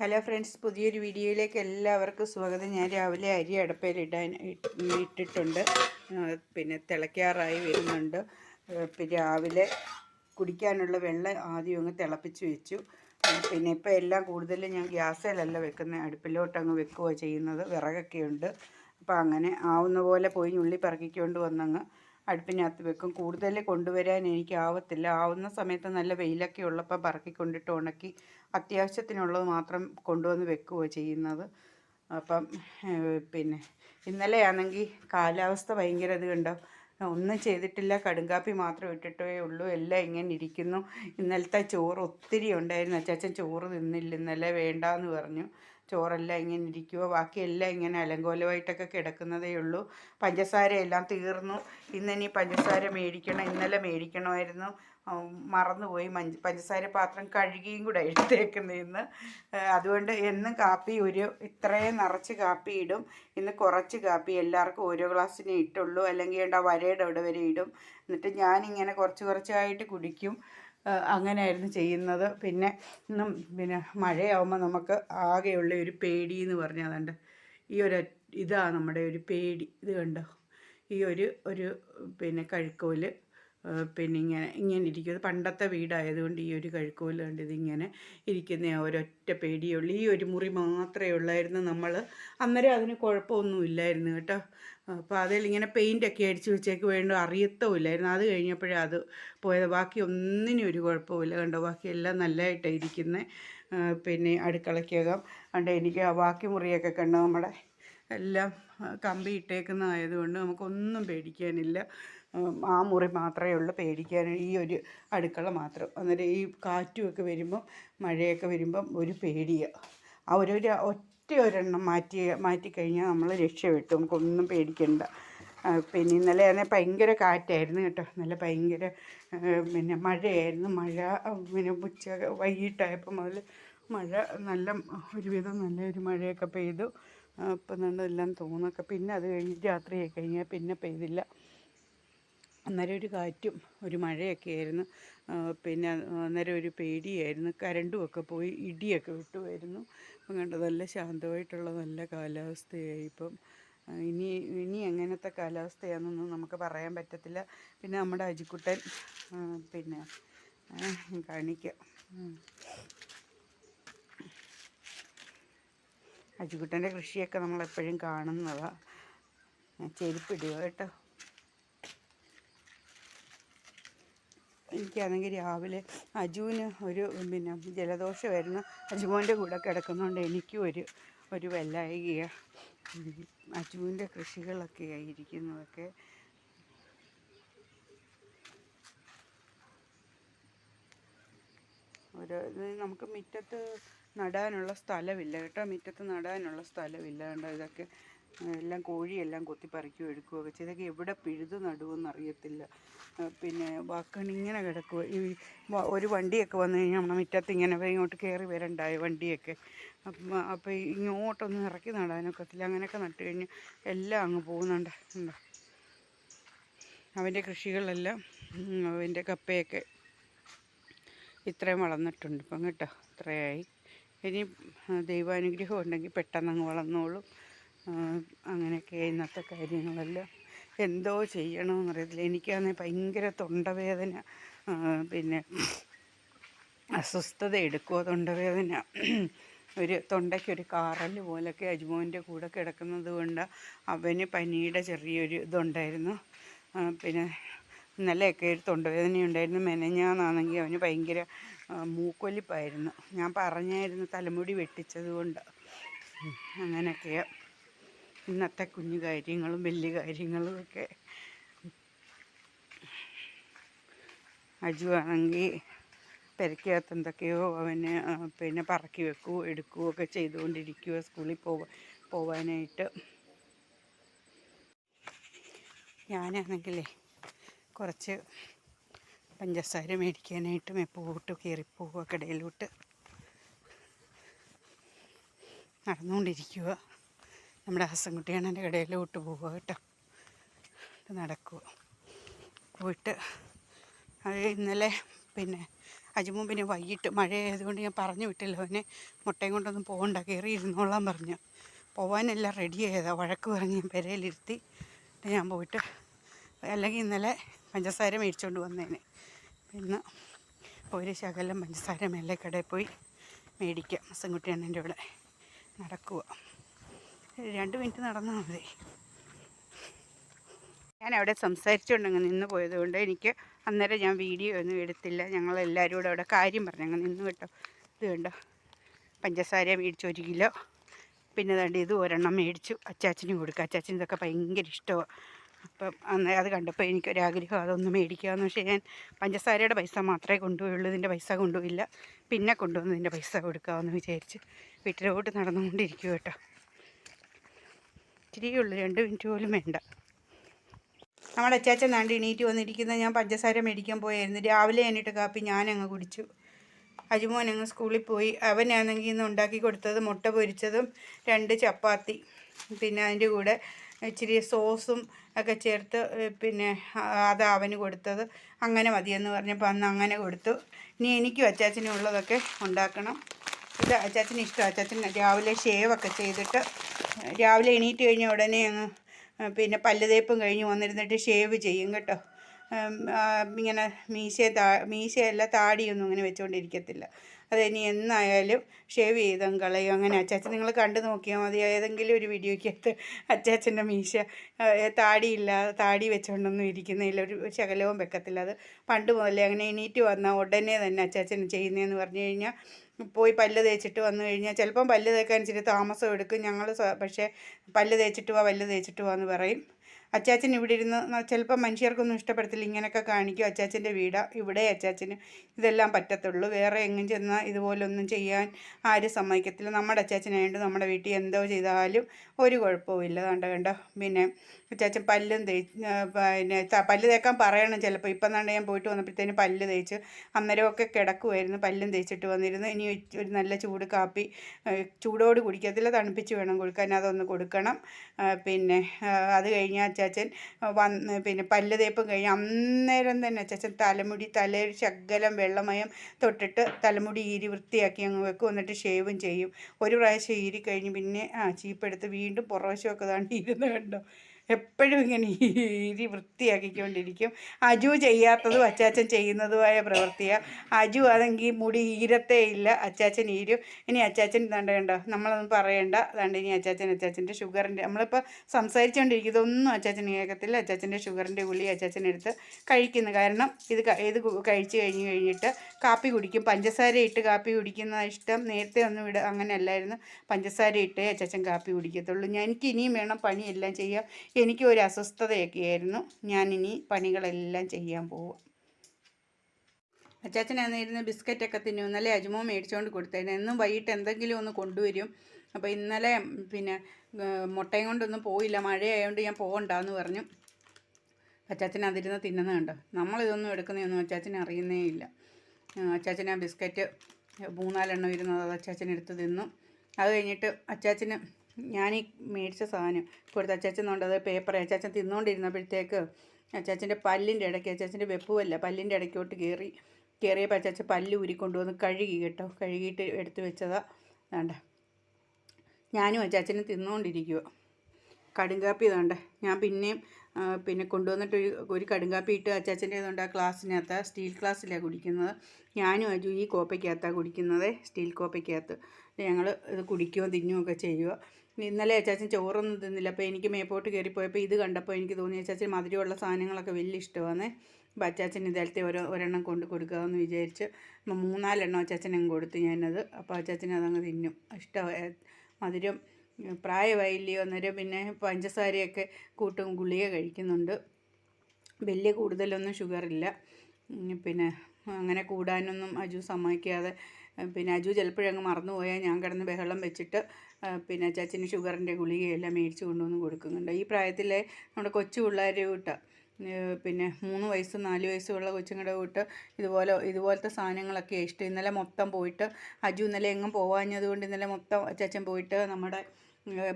Hello friends പുതിയൊരു വീഡിയോയിലേക്ക് എല്ലാവർക്കും സ്വാഗതം. ഞാൻ രാവിലെ അരി അടപ്പയിൽ ഇടാൻ ഇട്ടിട്ടുണ്ട്. പിന്നെ തിളയ്ക്കാറായി വരുന്നുണ്ട്. പിന്നെ രാവിലെ കുടിക്കാനുള്ള വെള്ളം ആദ്യം അങ്ങ് തിളപ്പിച്ച് വെച്ചു. പിന്നെ ഇപ്പോൾ എല്ലാം കൂടുതലും ഞാൻ ഗ്യാസിലല്ല വെക്കുന്നത് അടുപ്പിലോട്ട് അങ്ങ് വെക്കുകയോ ചെയ്യുന്നത്. വിറകൊക്കെ ഉണ്ട് അപ്പോൾ അങ്ങനെ ആവുന്ന പോലെ പോയി ഉള്ളി പറക്കിക്കൊണ്ട് വന്നങ്ങ് അടുപ്പിനകത്ത് വെക്കും. കൂടുതൽ കൊണ്ടുവരാൻ എനിക്ക് ആവത്തില്ല. ആവുന്ന സമയത്ത് നല്ല വെയിലൊക്കെ ഉള്ളപ്പോൾ പറക്കി കൊണ്ടിട്ട് ഉണക്കി അത്യാവശ്യത്തിനുള്ളത് മാത്രം കൊണ്ടുവന്ന് വെക്കുകയോ ചെയ്യുന്നത്. അപ്പം പിന്നെ ഇന്നലെയാണെങ്കിൽ കാലാവസ്ഥ ഭയങ്കര ഇത് കണ്ടോ? ഒന്നും ചെയ്തിട്ടില്ല. കടുങ്കാപ്പി മാത്രം ഇട്ടിട്ടേ ഉള്ളൂ. എല്ലാം ഇങ്ങനെ ഇരിക്കുന്നു. ഇന്നലത്തെ ചോറ് ഒത്തിരി ഉണ്ടായിരുന്നു. അച്ചാച്ചൻ ചോറ് തിന്നില്ല. ഇന്നലെ വേണ്ടാന്ന് പറഞ്ഞു. ചോറെല്ലാം ഇങ്ങനെ ഇരിക്കുക ബാക്കിയെല്ലാം ഇങ്ങനെ അലങ്കോലമായിട്ടൊക്കെ കിടക്കുന്നതേ ഉള്ളൂ. പഞ്ചസാര എല്ലാം തീർന്നു. ഇന്നിനി പഞ്ചസാര മേടിക്കണം ഇന്നലെ മേടിക്കണമായിരുന്നു. മറന്നുപോയി. മഞ്ച പഞ്ചസാര പാത്രം കഴുകിയും കൂടെ എടുത്തേക്കുന്നത് ഇന്ന്. അതുകൊണ്ട് എന്നും കാപ്പി ഒരു ഇത്രയും നിറച്ച് കാപ്പി ഇടും. ഇന്ന് കുറച്ച് കാപ്പി എല്ലാവർക്കും ഓരോ ഗ്ലാസ്സിനെ ഇട്ടുള്ളൂ. അല്ലെങ്കിൽ വേണ്ട വരയുടെ അവിടെ വരെ ഇടും. എന്നിട്ട് ഞാനിങ്ങനെ കുറച്ച് കുറച്ചായിട്ട് കുടിക്കും. അങ്ങനെയായിരുന്നു ചെയ്യുന്നത്. പിന്നെ ഇന്നും പിന്നെ മഴയാവുമ്പോൾ നമുക്ക് ആകെയുള്ള ഒരു പേടി എന്ന് പറഞ്ഞാൽ അതുണ്ട് ഈ ഒരു ഇതാണ് നമ്മുടെ ഒരു പേടി. ഇത് കണ്ടോ? ഈ ഒരു ഒരു പിന്നെ കഴുക്കോൽ പിന്നെ ഇങ്ങനെ ഇങ്ങനെ ഇരിക്കും. പണ്ടത്തെ വീടായതുകൊണ്ട് ഈ ഒരു കഴുക്കോൽ കണ്ട് ഇതിങ്ങനെ ഇരിക്കുന്ന ഒരൊറ്റ പേടിയുള്ളൂ. ഈ ഒരു മുറി മാത്രമേ ഉള്ളായിരുന്നു നമ്മൾ. അന്നേരം അതിന് കുഴപ്പമൊന്നും ഇല്ലായിരുന്നു കേട്ടോ. അപ്പോൾ അതിൽ ഇങ്ങനെ പെയിന്റൊക്കെ അടിച്ച് വെച്ചേക്ക് വേണ്ട അറിയത്തുമില്ലായിരുന്നു അത് കഴിഞ്ഞപ്പോഴേ അത് പോയത്. ബാക്കി ഒന്നിനും ഒരു കുഴപ്പമില്ല കണ്ടോ. ബാക്കി എല്ലാം നല്ലതായിട്ടാണ് ഇരിക്കുന്നത്. പിന്നെ അടുക്കളയ്ക്കകം കണ്ടോ എനിക്ക് ആ ബാക്കി മുറിയൊക്കെ കണ്ടോ. നമ്മുടെ എല്ലാം കമ്പി ഇട്ടേക്കുന്നതായതുകൊണ്ട് നമുക്കൊന്നും പേടിക്കാനില്ല. ആ മുറി മാത്രമേ ഉള്ളൂ. പേടിക്കാൻ ഈ ഒരു അടുക്കള മാത്രം. അന്നേരം ഈ കാറ്റുമൊക്കെ വരുമ്പം മഴയൊക്കെ വരുമ്പം ഒരു പേടിയാണ് ആ ഒരു ഒറ്റ ഒരെണ്ണം മാറ്റി മാറ്റിക്കഴിഞ്ഞാൽ നമ്മൾ രക്ഷപ്പെട്ടു നമുക്കൊന്നും പേടിക്കണ്ട. പിന്നെ ഇന്നലെ തന്നെ ഭയങ്കര കാറ്റായിരുന്നു കേട്ടോ. നല്ല ഭയങ്കര പിന്നെ മഴയായിരുന്നു. മഴ പിന്നെ ഉച്ച വൈകിട്ടായപ്പോൾ മുതൽ മഴ നല്ല ഒരുവിധം നല്ലൊരു മഴയൊക്കെ പെയ്തു. അപ്പം എല്ലാം തോന്നൊക്കെ. പിന്നെ അത് കഴിഞ്ഞ് രാത്രിയായി കഴിഞ്ഞാൽ പിന്നെ പെയ്തില്ല. അന്നേരം ഒരു കാറ്റും ഒരു മഴയൊക്കെ ആയിരുന്നു. പിന്നെ അന്നേരം ഒരു പേടിയായിരുന്നു. കരണ്ടും ഒക്കെ പോയി ഇടിയൊക്കെ വിട്ടുമായിരുന്നു അപ്പം കണ്ടത് നല്ല ശാന്തമായിട്ടുള്ള നല്ല കാലാവസ്ഥയായി ഇപ്പം. ഇനി ഇനി എങ്ങനത്തെ കാലാവസ്ഥയാണെന്നൊന്നും നമുക്ക് പറയാൻ പറ്റത്തില്ല. പിന്നെ നമ്മുടെ അജിക്കുട്ടൻ പിന്നെ കാണിക്കാം. അജിക്കുട്ടന്റെ കൃഷിയൊക്കെ നമ്മളെപ്പോഴും കാണുന്നതാണ് ചെരുപ്പിടുക കേട്ടോ. എനിക്കാണെങ്കിൽ രാവിലെ അജുവിന് ഒരു പിന്നെ ജലദോഷമായിരുന്നു അജുമോന്റെ കൂടെ കിടക്കുന്നതുകൊണ്ട് എനിക്കും ഒരു ഒരു വെല്ലായികയാണ് അജുവിന്റെ കൃഷികളൊക്കെ ആയിരിക്കുന്നതൊക്കെ. ഒരു നമുക്ക് മുറ്റത്ത് നടാനുള്ള സ്ഥലമില്ല കേട്ടോ. മുറ്റത്ത് നടാനുള്ള സ്ഥലമില്ല കണ്ടോ ഇതൊക്കെ. എല്ലാം കോഴിയെല്ലാം കൊത്തിപ്പറിക്കുകയോ എടുക്കുകയൊക്കെ ചെയ്ത് ഇതൊക്കെ എവിടെ പിഴുത് നടുവെന്ന് അറിയത്തില്ല. പിന്നെ വാക്കണി ഇങ്ങനെ കിടക്കുക ഈ ഒരു വണ്ടിയൊക്കെ വന്നു കഴിഞ്ഞാൽ നമ്മുടെ മുറ്റത്ത് ഇങ്ങനെ ഇങ്ങോട്ട് കയറി വരണ്ടായ വണ്ടിയൊക്കെ? അപ്പം അപ്പോൾ ഇങ്ങോട്ടൊന്നും ഇറക്കി നടാനൊക്കത്തില്ല അങ്ങനെയൊക്കെ നട്ട് കഴിഞ്ഞ് എല്ലാം അങ്ങ് പോകുന്നുണ്ട്. അവന്റെ കൃഷികളെല്ലാം അവന്റെ കപ്പയൊക്കെ ഇത്രയും വളർന്നിട്ടുണ്ട്. ഇപ്പം കേട്ടോ ഇത്രയായി. ഇനി ദൈവാനുഗ്രഹം ഉണ്ടെങ്കിൽ പെട്ടെന്ന് അങ്ങ് വളർന്നോളും. അങ്ങനെയൊക്കെ ഇന്നത്തെ കാര്യങ്ങളെല്ലാം എന്തോ ചെയ്യണമെന്നറിയത്തില്ല എനിക്കാണെങ്കിൽ ഭയങ്കര തൊണ്ടവേദന. പിന്നെ അസ്വസ്ഥത എടുക്കുമോ തൊണ്ടവേദന. ഒരു തൊണ്ടയ്ക്കൊരു കാറൽ പോലൊക്കെ അജ്മോന്റെ കൂടെ കിടക്കുന്നത് കൊണ്ട് അവന് പനിയുടെ ചെറിയൊരു ഇതുണ്ടായിരുന്നു. പിന്നെ ഇന്നലെയൊക്കെ ഒരു തൊണ്ടവേദന ഉണ്ടായിരുന്നു മെനഞ്ഞാന്നാണെങ്കിൽ അവന് ഭയങ്കര മൂക്കൊലിപ്പായിരുന്നു. ഞാൻ പറഞ്ഞായിരുന്നു തലമുടി വെട്ടിച്ചത് കൊണ്ട്. അങ്ങനെയൊക്കെയാണ് ഇന്നത്തെ കുഞ്ഞു കാര്യങ്ങളും വലിയ കാര്യങ്ങളും ഒക്കെ. അജു ആണെങ്കിൽ പെരക്കകത്ത് എന്തൊക്കെയോ അവന് പിന്നെ പറക്കി വെക്കുകയോ എടുക്കുകയോ ഒക്കെ ചെയ്തുകൊണ്ടിരിക്കുക സ്കൂളിൽ പോവാ പോവാനായിട്ട്. ഞാനാണെങ്കിലേ കുറച്ച് പഞ്ചസാര മേടിക്കാനായിട്ട് മെപ്പോട്ട് കയറിപ്പോവുക കടയിലോട്ട്. നടന്നുകൊണ്ടിരിക്കുക നമ്മുടെ ഹസൻകുട്ടിയാണ് എന്റെ കടയിലോട്ട് പോവുക കേട്ടോ. നടക്കുക. പോയിട്ട് അത് ഇന്നലെ പിന്നെ അജിമോൻ പിന്നെ വൈകിട്ട് മഴ ആയതുകൊണ്ട് ഞാൻ പറഞ്ഞു വിട്ടില്ല. അവനെ മുട്ടയും കൊണ്ടൊന്നും പോകണ്ട കയറി ഇരുന്നോളാൻ പറഞ്ഞു. പോകാനെല്ലാം റെഡി ആയതാണ് വഴക്ക് പറഞ്ഞ് ഞാൻ പെരയിലിരുത്തി ഞാൻ പോയിട്ട് അല്ലെങ്കിൽ ഇന്നലെ പഞ്ചസാര മേടിച്ചുകൊണ്ട് വന്നേനെ. പിന്നെ ഒരു ശകലം പഞ്ചസാര മേലെ കടയിൽ പോയി മേടിക്കാം. മസൻകുട്ടി അണ്ണന്റെ ഇവിടെ നടക്കുക. രണ്ട് മിനിറ്റ് നടന്നാൽ മതി. ഞാൻ അവിടെ സംസാരിച്ചുകൊണ്ടങ്ങ് നിന്ന് പോയതുകൊണ്ട് എനിക്ക് അന്നേരം ഞാൻ വീഡിയോ ഒന്നും എടുത്തില്ല. ഞങ്ങളെല്ലാവരും കൂടെ അവിടെ കാര്യം പറഞ്ഞു. അങ്ങ് നിന്ന് കേട്ടോ. ഇത് കണ്ടോ? പഞ്ചസാര മേടിച്ചു ഒരു കിലോ. പിന്നെ ദാണ്ട് ഇത് ഒരെണ്ണം മേടിച്ചു. അച്ചാച്ചനും കൊടുക്കുക. അച്ചാച്ചന് ഇതൊക്കെ ഭയങ്കര ഇഷ്ടമാണ് അപ്പം അന്ന് അത് കണ്ടപ്പോൾ എനിക്കൊരാഗ്രഹം അതൊന്ന് മേടിക്കാമെന്ന് പക്ഷേ ഞാൻ പഞ്ചസാരയുടെ പൈസ മാത്രമേ കൊണ്ടുപോയുള്ളൂ. ഇതിന്റെ പൈസ കൊണ്ടുപോയില്ല. പിന്നെ കൊണ്ടുവന്നതിന്റെ പൈസ കൊടുക്കാമെന്ന് വിചാരിച്ച് വീട്ടിലോട്ട് നടന്നുകൊണ്ടിരിക്കും കേട്ടോ. ഇച്ചിരിയേ ഉള്ളൂ രണ്ട് മിനിറ്റ് പോലും വേണ്ട. നമ്മുടെ അച്ചാച്ചൻ നാണ്ട് എണീറ്റ് വന്നിരിക്കുന്നത് ഞാൻ പഞ്ചസാര മേടിക്കാൻ പോയായിരുന്നു. രാവിലെ എന്നിട്ട് കാപ്പി ഞാനങ്ങ് കുടിച്ചു. അജിമോൻ അങ്ങ് സ്കൂളിൽ പോയി. അവനാണെങ്കിൽ ഇന്ന് ഉണ്ടാക്കി കൊടുത്തത് മുട്ട പൊരിച്ചതും രണ്ട് ചപ്പാത്തി. പിന്നെ അതിന്റെ കൂടെ ഇച്ചിരി സോസും ഒക്കെ ചേർത്ത് പിന്നെ അതാ അവന് കൊടുത്തത്. അങ്ങനെ മതിയെന്ന് പറഞ്ഞപ്പോൾ അന്ന് അങ്ങനെ കൊടുത്തു. ഇനി എനിക്കും അച്ചാച്ചനും ഉള്ളതൊക്കെ ഉണ്ടാക്കണം. ഇത് അച്ചാച്ചന് ഇഷ്ടം. അച്ചാച്ചൻ രാവിലെ ഷേവൊക്കെ ചെയ്തിട്ട് രാവിലെ എണീറ്റ് കഴിഞ്ഞ ഉടനെ അങ്ങ് പിന്നെ പല്ല് തേപ്പും കഴിഞ്ഞ് വന്നിരുന്നിട്ട് ഷേവ് ചെയ്യും കേട്ടോ. ഇങ്ങനെ മീശ താ മീശയല്ല താടിയൊന്നും ഇങ്ങനെ വെച്ചുകൊണ്ടിരിക്കത്തില്ല അത് ഇനി എന്നായാലും ഷേവ് ചെയ്തും കളയും. അങ്ങനെ അച്ചാച്ചൻ നിങ്ങൾ കണ്ടു നോക്കിയാൽ മതി. ഏതെങ്കിലും ഒരു വീഡിയോയ്ക്കകത്ത് അച്ചാച്ചന്റെ മീശ താടിയില്ല താടി വെച്ചുകൊണ്ടൊന്നും ഇരിക്കുന്നില്ല ഒരു ശകലവും വെക്കത്തില്ല. അത് പണ്ട് മുതലേ അങ്ങനെ എണീറ്റ് വന്നാൽ ഉടനെ തന്നെ അച്ചാച്ചൻ ചെയ്യുന്നതെന്ന് പറഞ്ഞു കഴിഞ്ഞാൽ പോയി പല്ല് തേച്ചിട്ട് വന്നു കഴിഞ്ഞാൽ ചിലപ്പം പല്ല് തേക്കാൻ ഇച്ചിരി താമസം എടുക്കും. ഞങ്ങൾ പക്ഷേ പല്ല് തേച്ചിട്ട് വാ പല്ല് തേച്ചിട്ട് വാ എന്ന് പറയും. അച്ചാച്ചൻ ഇവിടെ ഇരുന്ന് ചിലപ്പോൾ ചിലപ്പം മനുഷ്യർക്കൊന്നും ഇഷ്ടപ്പെടത്തില്ല. ഇങ്ങനെയൊക്കെ കാണിക്കും അച്ചാച്ചന്റെ വീട്. ഇവിടെ അച്ചാച്ചന് ഇതെല്ലാം പറ്റത്തുള്ളൂ. വേറെ എങ്ങും ചെന്നാൽ ഇതുപോലൊന്നും ചെയ്യാൻ ആരും സമ്മതിക്കത്തില്ല. നമ്മുടെ അച്ചാച്ചനായതുകൊണ്ട് നമ്മുടെ വീട്ടിൽ എന്തോ ചെയ്താലും ഒരു കുഴപ്പവുമില്ല കണ്ട കണ്ട? പിന്നെ അച്ചാച്ചൻ പല്ലും തേ പിന്നെ പല്ല് തേക്കാൻ പറയണം ചിലപ്പോൾ ഇപ്പം തന്നെ ഞാൻ പോയിട്ട് വന്നപ്പോഴത്തേന് പല്ല് തേച്ച് അന്നേരമൊക്കെ കിടക്കുമായിരുന്നു പല്ലും തേച്ചിട്ട് വന്നിരുന്നു. ഇനി ഒരു- നല്ല ചൂട് കാപ്പി ചൂടോട് കുടിക്കത്തില്ല. തണുപ്പിച്ച് വേണം കൊടുക്കാൻ. അതൊന്ന് കൊടുക്കണം. പിന്നെ അത് കഴിഞ്ഞ് അച്ചാച്ചൻ വന്ന് പിന്നെ പല്ല് തേപ്പും കഴിഞ്ഞ് അന്നേരം തന്നെ അച്ചാച്ചൻ തലമുടി തലയിൽ ശകലം വെള്ളമയം തൊട്ടിട്ട് തലമുടി ഈരി വൃത്തിയാക്കി അങ്ങ് വെക്കും. എന്നിട്ട് ഷേവും ചെയ്യും. ഒരു പ്രാവശ്യം ഈരി കഴിഞ്ഞ് പിന്നെ ആ ചീപ്പെടുത്ത് വീണ്ടും പുറവശമൊക്കെ താണ്ട് ഇരുന്ന് കണ്ടോ? എപ്പോഴും ഇങ്ങനെ ഈരി വൃത്തിയാക്കിക്കൊണ്ടിരിക്കും. അജു ചെയ്യാത്തതും അച്ചാച്ചൻ ചെയ്യുന്നതുമായ പ്രവൃത്തിയാണ് അജു അതെങ്കിൽ മുടി ഈരത്തേ ഇല്ല. അച്ചാച്ചൻ ഈരും. ഇനി അച്ചാച്ചൻ ദാണ്ട് കണ്ടോ? നമ്മളൊന്നും പറയണ്ട. അതാണ്ട് ഇനി അച്ചാച്ചൻ അച്ചാച്ചന്റെ ഷുഗറിന്റെ നമ്മളിപ്പോൾ സംസാരിച്ചുകൊണ്ടിരിക്കും ഇതൊന്നും അച്ചാച്ചൻ കേൾക്കത്തില്ല. അച്ചാച്ചന്റെ ഷുഗറിന്റെ ഗുളി അച്ചാച്ചൻ എടുത്ത് കഴിക്കുന്നു. കാരണം ഇത് ഇത് കഴിച്ചു കഴിച്ച് കഴിഞ്ഞ് കഴിഞ്ഞിട്ട് കാപ്പി കുടിക്കും. പഞ്ചസാര ഇട്ട് കാപ്പി കുടിക്കുന്ന ഇഷ്ടം നേരത്തെ ഒന്നും ഇട അങ്ങനെ അല്ലായിരുന്നു. പഞ്ചസാര ഇട്ടേ അച്ചാച്ചൻ കാപ്പി കുടിക്കത്തുള്ളൂ. ഞാൻ എനിക്ക് ഇനിയും വേണം പണിയെല്ലാം ചെയ്യാം. എനിക്ക് ഒരു അസ്വസ്ഥതയൊക്കെ ആയിരുന്നു ഞാനിനി പണികളെല്ലാം ചെയ്യാൻ പോവുക. അച്ചാച്ചനായിരുന്നിരുന്ന് ബിസ്ക്കറ്റൊക്കെ തിന്നും. ഇന്നലെ അജുമോ മേടിച്ചുകൊണ്ട് കൊടുത്തേനെ. എന്നും വൈകിട്ട് എന്തെങ്കിലും ഒന്ന് കൊണ്ടുവരും. അപ്പോൾ ഇന്നലെ പിന്നെ മുട്ടയും കൊണ്ടൊന്നും പോയില്ല. മഴയായതുകൊണ്ട് ഞാൻ പോകണ്ടെന്ന് പറഞ്ഞു. അച്ചാച്ചൻ അതിരുന്ന് തിന്നുന്നത് കണ്ടോ? നമ്മളിതൊന്നും എടുക്കുന്നതൊന്നും അച്ചാച്ചൻ അറിയുന്നേ ഇല്ല. അച്ചാച്ചൻ ആ ബിസ്ക്കറ്റ് മൂന്നാലെണ്ണം ഇരുന്നത് അത് അച്ചാച്ചൻ എടുത്ത് തിന്നു. അത് കഴിഞ്ഞിട്ട് അച്ചാച്ചന് ഞാൻ ഈ മേടിച്ച സാധനം കൊടുത്ത അച്ചാച്ചൻ കൊണ്ടത് പേപ്പർ അച്ചാച്ചൻ തിന്നുകൊണ്ടിരുന്നപ്പോഴത്തേക്ക് അച്ചാച്ചന്റെ പല്ലിന്റെ ഇടയ്ക്ക് അച്ചാച്ചന്റെ വെപ്പുമല്ല പല്ലിന്റെ ഇടയ്ക്കോട്ട് കയറി കയറിയപ്പോൾ അച്ചാച്ച പല്ല് ഊരിക്കൊണ്ടുവന്ന് കഴുകി കേട്ടോ. കഴുകിയിട്ട് എടുത്തു വെച്ചതാ. വേണ്ട ഞാനും അച്ചാച്ചനും തിന്നുകൊണ്ടിരിക്കുക കടുങ്കാപ്പി വേണ്ട ഞാൻ പിന്നെയും പിന്നെ കൊണ്ടുവന്നിട്ട് ഒരു ഒരു കടുങ്കാപ്പി ഇട്ട് അച്ചാച്ചന്റേതുണ്ട് ആ ഗ്ലാസ്സിനകത്ത് സ്റ്റീൽ ഗ്ലാസ്സിലാണ് കുടിക്കുന്നത്. ഞാനും അജു ഈ കോപ്പയ്ക്കകത്താണ് കുടിക്കുന്നത് സ്റ്റീൽ കോപ്പയ്ക്കകത്ത്. ഞങ്ങൾ ഇത് കുടിക്കുകയോ തിന്നുകയൊക്കെ ചെയ്യുക ഇന്നലെ അച്ചാച്ചൻ ചോറൊന്നും തിന്നില്ല അപ്പോൾ എനിക്ക് മേപ്പോട്ട് കയറിപ്പോയപ്പോൾ ഇത് കണ്ടപ്പോൾ എനിക്ക് തോന്നി അച്ചാച്ചൻ മധുരമുള്ള സാധനങ്ങളൊക്കെ വലിയ ഇഷ്ടമാണ് അപ്പോൾ അച്ചാച്ചൻ ഇതിലത്തെ ഓരോ ഒരെണ്ണം കൊണ്ട് കൊടുക്കാമെന്ന് വിചാരിച്ച് മൂന്നാലെണ്ണം അച്ചാച്ചനും കൊടുത്ത് ഞാനത്. അപ്പോൾ അച്ചാച്ചൻ അതങ്ങ് തിന്നും. ഇഷ്ടം മധുരം പ്രായമായില്ലയോ അന്നേരം പിന്നെ പഞ്ചസാരയൊക്കെ കൂട്ടും ഗുളിക കഴിക്കുന്നുണ്ട്. വലിയ കൂടുതലൊന്നും ഷുഗറില്ല. പിന്നെ അങ്ങനെ കൂടാനൊന്നും അജു സമ്മതിക്കാതെ പിന്നെ അജു ചിലപ്പോഴങ്ങ് മറന്നുപോയാൽ ഞാൻ കിടന്ന് ബഹളം വെച്ചിട്ട് പിന്നെ ചച്ചിന് ഷുഗറിന്റെ ഗുളികയെല്ലാം മേടിച്ച് കൊണ്ടുവന്ന് കൊടുക്കുന്നുണ്ട്. ഈ പ്രായത്തിലെ നമ്മുടെ കൊച്ചു പിള്ളേരെ കൂട്ട പിന്നെ മൂന്ന് വയസ്സ് നാല് വയസ്സുള്ള കൊച്ചുങ്ങളുടെ കൂട്ട് ഇതുപോലെ ഇതുപോലത്തെ സാധനങ്ങളൊക്കെ ഇഷ്ടം. ഇന്നലെ മൊത്തം പോയിട്ട് അജു ഇന്നലെ എങ്ങും പോവാഞ്ഞതുകൊണ്ട് ഇന്നലെ മൊത്തം അച്ചാച്ചൻ പോയിട്ട് നമ്മുടെ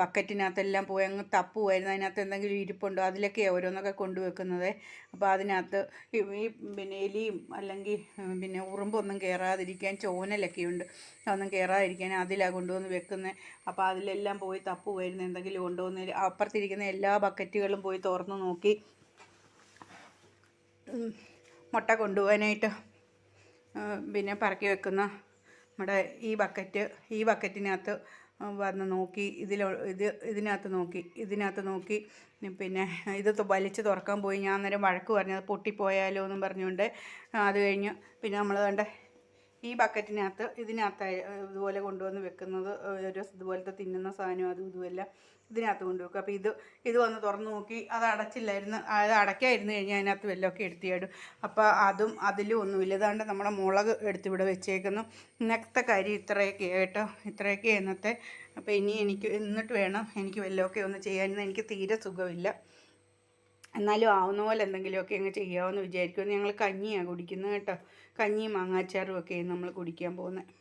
ബക്കറ്റിനകത്തെല്ലാം പോയി അങ്ങ് തപ്പുമായിരുന്നു അതിനകത്ത് എന്തെങ്കിലും ഇരിപ്പുണ്ടോ? അതിലൊക്കെയാണ് ഓരോന്നൊക്കെ കൊണ്ടുവെക്കുന്നത്. അപ്പോൾ അതിനകത്ത് ഈ പിന്നെ എലിയും അല്ലെങ്കിൽ പിന്നെ ഉറുമ്പൊന്നും കയറാതിരിക്കാൻ ചോനലൊക്കെ ഉണ്ട് അതൊന്നും കയറാതിരിക്കാൻ അതിലാണ് കൊണ്ടുവന്ന് വെക്കുന്നത് അപ്പോൾ അതിലെല്ലാം പോയി തപ്പുമായിരുന്നു എന്തെങ്കിലും കൊണ്ടുവന്ന് അപ്പുറത്തിരിക്കുന്ന എല്ലാ ബക്കറ്റുകളും പോയി തുറന്ന് നോക്കി. മുട്ട കൊണ്ടുപോകാനായിട്ട് പിന്നെ പറക്കി വെക്കുന്ന നമ്മുടെ ഈ ബക്കറ്റ് ഈ ബക്കറ്റിനകത്ത് വന്ന് നോക്കി ഇതിൽ ഇത് ഇതിനകത്ത് നോക്കി ഇതിനകത്ത് നോക്കി. പിന്നെ ഇത് വലിച്ച് തുറക്കാൻ പോയി. ഞാൻ അന്നേരം വഴക്ക് പറഞ്ഞത് പൊട്ടിപ്പോയാലോ എന്നും പറഞ്ഞുകൊണ്ട് അത് കഴിഞ്ഞ്. പിന്നെ നമ്മൾ കണ്ട ഈ ബക്കറ്റിനകത്ത് ഇതിനകത്ത് ഇതുപോലെ കൊണ്ടുവന്ന് വെക്കുന്നത് ഒരു ഇതുപോലത്തെ തിന്നുന്ന സാധനം അതും ഇതുമെല്ലാം ഇതിനകത്ത് കൊണ്ടുവെക്കും അപ്പോൾ ഇത് ഇത് വന്ന് തുറന്ന് നോക്കി അത് അടച്ചില്ലായിരുന്നു അത് അടയ്ക്കായിരുന്നു കഴിഞ്ഞാൽ അതിനകത്ത് വല്ലതൊക്കെ എടുത്തിടും. അപ്പോൾ അതും അതിലും ഒന്നുമില്ല. ഇതാണ്ട് നമ്മുടെ മുളക് എടുത്തിവിടെ വെച്ചേക്കുന്നു. ഇന്നത്തെ കാര്യം ഇത്രയൊക്കെ കേട്ടോ. ഇത്രയൊക്കെ ഇന്നത്തെ. അപ്പോൾ ഇനി എനിക്ക് എന്നിട്ട് വേണം എനിക്ക് വല്ലതൊക്കെ ഒന്ന് ചെയ്യാൻ എനിക്ക് തീരെ സുഖമില്ല. എന്നാലും ആവുന്ന പോലെ എന്തെങ്കിലുമൊക്കെ അങ്ങ് ചെയ്യാമെന്ന് വിചാരിക്കുമെന്ന് ഞങ്ങൾ കഞ്ഞിയാണ് കുടിക്കുന്നത് കേട്ടോ. കഞ്ഞിയും മാങ്ങാച്ചാറും ഒക്കെയാണ് നമ്മൾ കുടിക്കാൻ പോകുന്നത്.